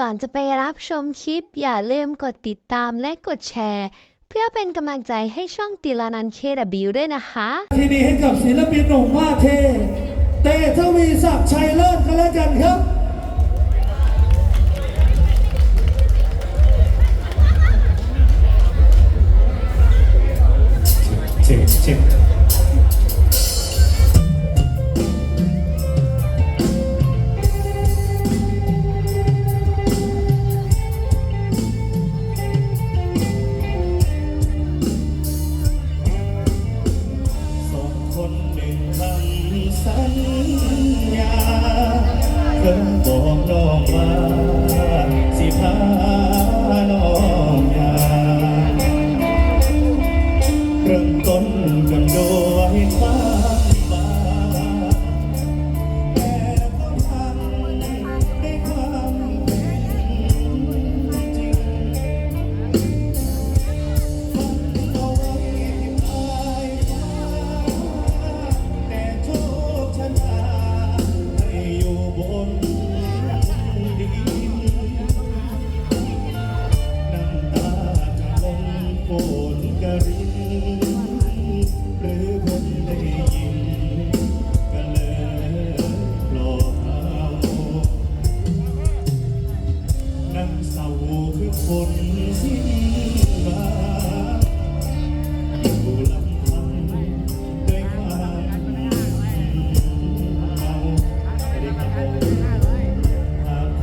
ก่อนจะไปรับชมคลิป อย่าลืมกดติดตามและกดแชร์ เพื่อเป็นกำลังใจให้ช่องติลานันเคดบิวด้วยนะคะ ทีนี้ให้กับศิลปินหนุ่มมาเท เตทวีศักดิ์ชัยเลิศกันแล้วกันครับเช็คเช็ค สัญญาเธอบอกน้องมา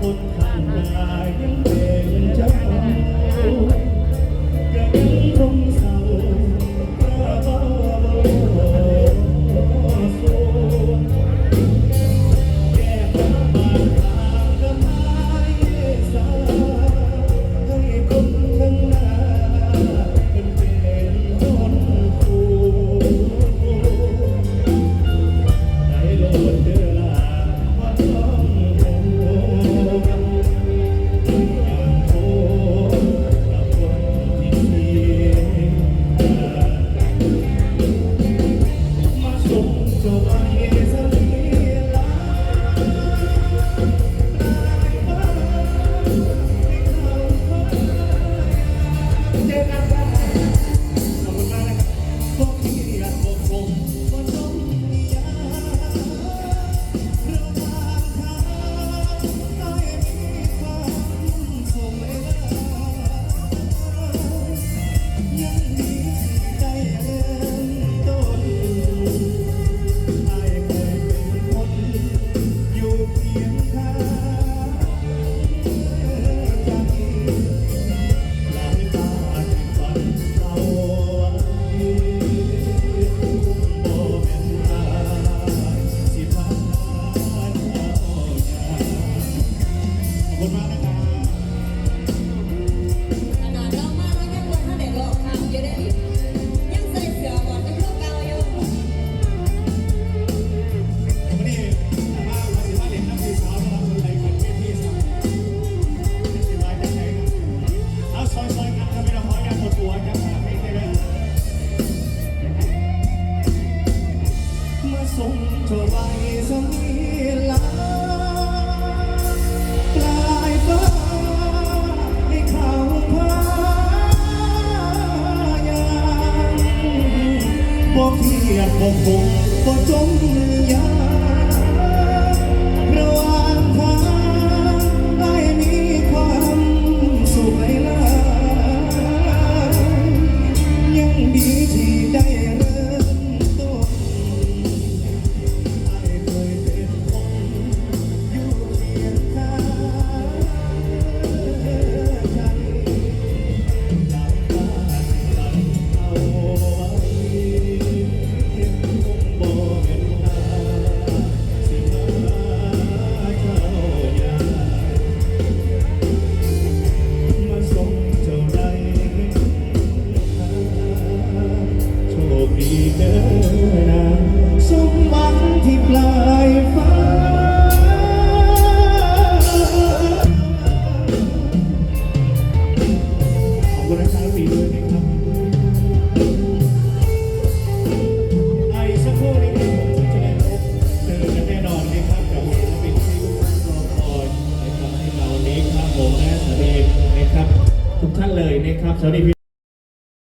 คนข้างกายยังเปยังจำ ส่งเธอไปสักนิลาปลายฟ้าให้เขาพายางบอกเพียงบอกคงบอกจงยัง มีเธอนาสมหวังทีปลายฟ้าขอบคุณอาจารย์ปด้วยนะครับไอ้สักครู่นี้ผมที่จะได้พบเจอกันแน่นอนนะครับกับพี่ทุกท่านรอคอยนะครับในเรานี้ครับผมและสวัสดีนะครับ ทุกท่านเลยนะครับสวัสดี